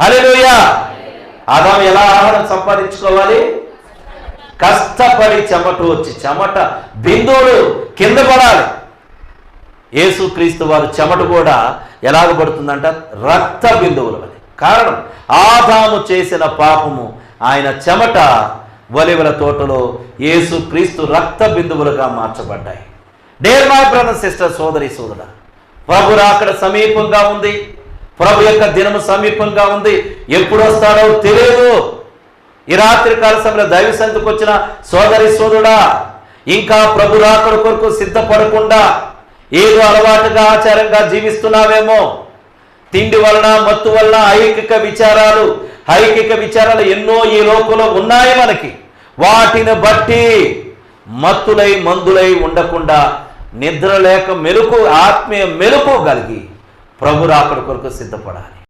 హల్లెలూయా. ఆదాం ఎలా ఆహారం సంపాదించుకోవాలి? కష్టపడి చెమట వచ్చి చెమట బిందువులు కింద పడాలి. యేసుక్రీస్తు వారు చెమట కూడా ఎలాగ పడుతుందంట? రక్త బిందువులు అని. కారణం ఆదాము చేసిన పాపము ఆయన చెమట ఒలివల తోటలో యేసుక్రీస్తు రక్త బిందువులుగా మార్చబడ్డాయి. డేర్ మై బ్రదర్ సిస్టర్ సోదరి సోదర ప్రభు సమీపంగా ఉంది. ప్రభు యొక్క దినము సమీపంగా ఉంది. ఎప్పుడు వస్తాడో తెలియదు. ఈ రాత్రి కాల సమయంలో దైవ సంతకు వచ్చిన సోదరి సోదరుడా ఇంకా ప్రభు రాకడ కొరకు సిద్ధపడకుండా ఏదో అలవాటుగా ఆచారంగా జీవిస్తున్నావేమో. తిండి వలన మత్తు వలన ఐకిక విచారాలు ఐకిక విచారాలు ఎన్నో ఈ లోకంలో ఉన్నాయి మనకి. వాటిని బట్టి మత్తులై మందులై ఉండకుండా నిద్ర లేక మెలకు ఆత్మీయ మెలకు కలిగి ప్రభు రాకడ కొరకు సిద్ధపడాలి.